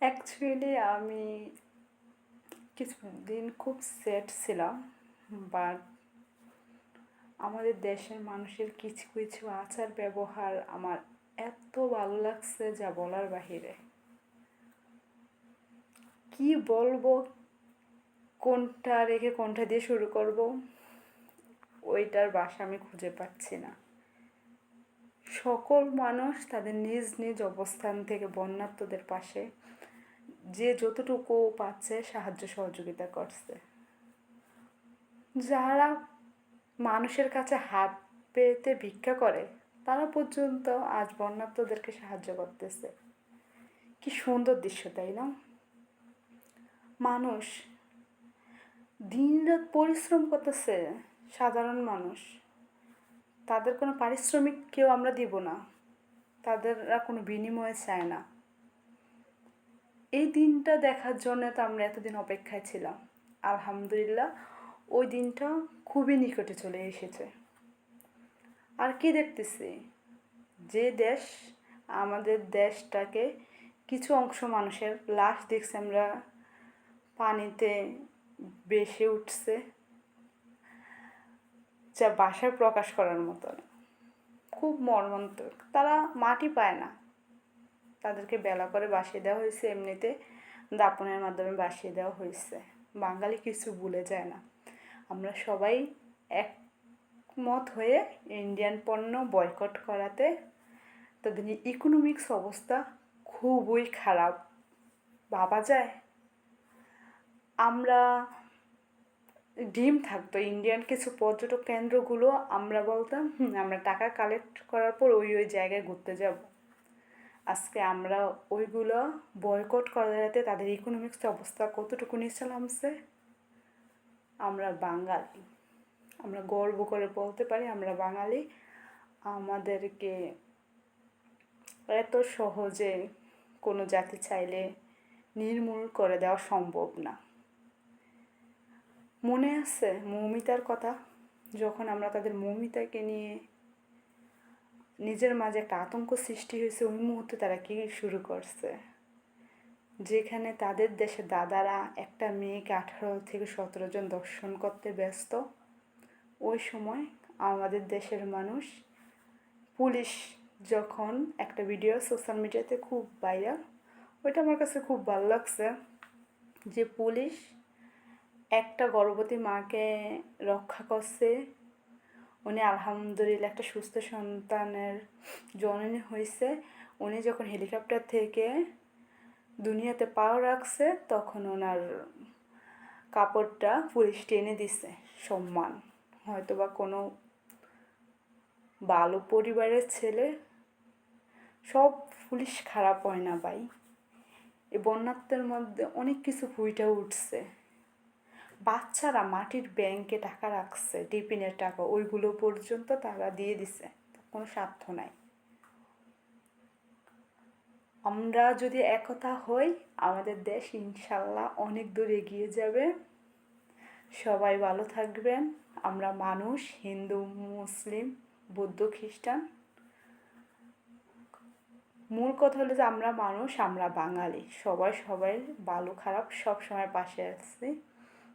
Actually আমি কিছুদিন খুব স্যাড ছিলাম বাট আমাদের দেশের মানুষের কিছু কিছু আচার ব্যবহার আমার এত ভালো লাগছে যা বলার বাহিরে। কি বলব? কোনটা রেখে কোনটা দিয়ে শুরু করব? ওইটার বাসা আমি খুঁজে পাচ্ছি না। সকল মানুষ তাদের নিজ নিজ অবস্থান থেকে বন্যাত্মদের পাশে যে যতটুকু পাচ্ছে সাহায্য সহযোগিতা করছে। যারা মানুষের কাছে হাত পেতে ভিক্ষা করে, তারা পর্যন্ত আজ বন্যাত্মদেরকে সাহায্য করতেছে। কি সুন্দর দৃশ্য, তাই না? মানুষ দিনরাত পরিশ্রম করতেছে, সাধারণ মানুষ। তাদের কোনো পারিশ্রমিক কেউ আমরা দিব না। তাদেররা কোনো বিনিময়ে চায় না। এই দিনটা দেখার জন্য তো আমরা এতদিন অপেক্ষায় ছিলাম। আলহামদুলিল্লাহ, ওই দিনটা খুবই নিকটে চলে এসেছে। আর কি দেখতেছি? যে দেশ, আমাদের দেশটাকে কিছু অংশ মানুষের লাশ দেখছি আমরা পানিতে বেসে উঠছে, যা বাসায় প্রকাশ করার মতো খুব মর্মান্তক। তারা মাটি পায় না। তাদেরকে বেলা করে বাসিয়ে দেওয়া হয়েছে। এমনিতে দাপনের মাধ্যমে বাসিয়ে দেওয়া হয়েছে। বাঙালি কিছু ভুলে যায় না। আমরা সবাই একমত হয়ে ইন্ডিয়ান পণ্য বয়কট করাতে তাদের ইকোনমিক্স অবস্থা খুবই খারাপ। ভাবা যায়। আমরা ডিম থাকতো। ইন্ডিয়ান কিছু পর্যটক কেন্দ্রগুলো আমরা বলতাম আমরা টাকা কালেক্ট করার পর ওই ওই জায়গায় ঘুরতে যাব। আজকে আমরা ওইগুলো বয়কট করাতে তাদের ইকোনমিক্স অবস্থা কতটুকু নিচে নামছে আমরা বাঙালি। আমরা গর্ব করে বলতে পারি, আমরা বাঙালি। আমাদেরকে এত সহজে কোনো জাতি চাইলে নির্মূল করে দেওয়া সম্ভব না। মনে আছে মৌমিতার কথা? যখন আমরা তাদের মৌমিতাকে নিয়ে নিজের মাঝে একটা আতঙ্ক সৃষ্টি হয়েছে, ওই মুহূর্তে তারা কী শুরু করছে? যেখানে তাদের দেশে দাদারা একটা মেয়েকে আঠারো থেকে সতেরো জন দর্শন করতে ব্যস্ত। ওই সময় আমাদের দেশের মানুষ, পুলিশ যখন একটা ভিডিও সোশ্যাল মিডিয়াতে খুব ভাইরাল, ওইটা আমার কাছে খুব ভালো লাগছে যে পুলিশ একটা গর্ভবতী মাকে রক্ষা করছে উনি আলহামদুলিল্লাহ একটা সুস্থ সন্তানের জননী হয়েছে উনি যখন হেলিকপ্টার থেকে দুনিয়াতে পাও রাখছে, তখন ওনার কাপড়টা পুলিশ টেনে দিছে, সম্মান। হয়তো বা কোনো ভালো পরিবারের ছেলে, সব পুলিশ খারাপ হয় না ভাই। এই বন্যাত্মের মধ্যে অনেক কিছু ফুইটা উঠছে। বাচ্চারা মাটির ব্যাংকে টাকা রাখছে টিফিনের টাকা, ওইগুলো পর্যন্ত তারা দিয়ে দিছে। কোনো স্বার্থ নাই। আমরা যদি একতা হই, আমাদের দেশ ইনশাল্লাহ অনেক দূর এগিয়ে যাবে। সবাই ভালো থাকবেন। আমরা মানুষ, হিন্দু, মুসলিম, বৌদ্ধ, খ্রিস্টান। মূল কথা হলো যে আমরা মানুষ, আমরা বাঙালি। সবাই সবাই ভালো, খারাপ সব সময় পাশে আসছি